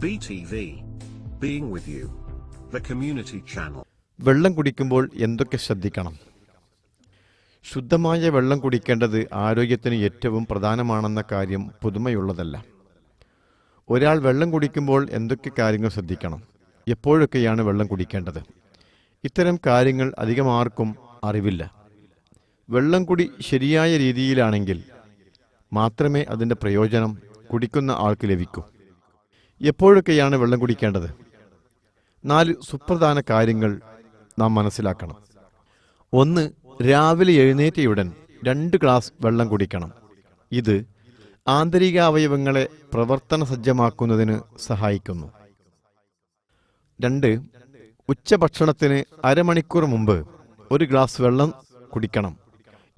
BTV. Being with you. The community channel. വെള്ളം കുടിക്കുമ്പോൾ എന്തൊക്കെ ശ്രദ്ധിക്കണം ശുദ്ധമായ വെള്ളം കുടിക്കേണ്ടത് ആരോഗ്യത്തിന് ഏറ്റവും പ്രധാനമാണെന്ന കാര്യം പുതുമയുള്ളതല്ല ഒരാൾ വെള്ളം കുടിക്കുമ്പോൾ എന്തൊക്കെ കാര്യങ്ങൾ ശ്രദ്ധിക്കണം എപ്പോഴൊക്കെയാണ് വെള്ളം കുടിക്കേണ്ടത് ഇത്തരം കാര്യങ്ങൾ അധികം ആർക്കും അറിവില്ല വെള്ളം കുടി ശരിയായ രീതിയിലാണെങ്കിൽ മാത്രമേ അതിന്റെ പ്രയോജനം കുടിക്കുന്ന ആൾക്ക് ലഭിക്കൂ എപ്പോഴൊക്കെയാണ് വെള്ളം കുടിക്കേണ്ടത്? നാല് സുപ്രധാന കാര്യങ്ങൾ നാം മനസ്സിലാക്കണം. ഒന്ന് രാവിലെ എഴുന്നേറ്റയുടൻ രണ്ട് ഗ്ലാസ് വെള്ളം കുടിക്കണം. ഇത് ആന്തരിക അവയവങ്ങളെ പ്രവർത്തന സജ്ജമാക്കുന്നതിന് സഹായിക്കുന്നു. രണ്ട് ഉച്ചഭക്ഷണത്തിന് അരമണിക്കൂർ മുമ്പ് ഒരു ഗ്ലാസ് വെള്ളം കുടിക്കണം.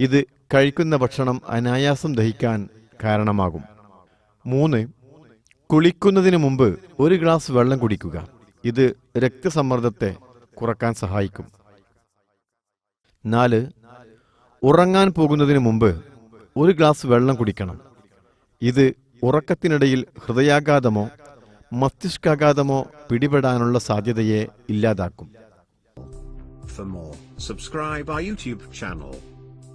ഇത് കഴിക്കുന്ന ഭക്ഷണം അനായാസം ദഹിക്കാൻ കാരണമാകും. മൂന്ന് കുളിക്കുന്നതിന് മുമ്പ് ഒരു ഗ്ലാസ് വെള്ളം കുടിക്കുക. ഇത് രക്തസമ്മർദ്ദത്തെ കുറയ്ക്കാൻ സഹായിക്കും. നാല് ഉറങ്ങാൻ പോകുന്നതിന് മുമ്പ് ഒരു ഗ്ലാസ് വെള്ളം കുടിക്കണം. ഇത് ഉറക്കത്തിനിടയിൽ ഹൃദയാഘാതമോ മസ്തിഷ്കാഘാതമോ പിടിപെടാനുള്ള സാധ്യതയെ ഇല്ലാതാക്കും. For more, subscribe our YouTube channel.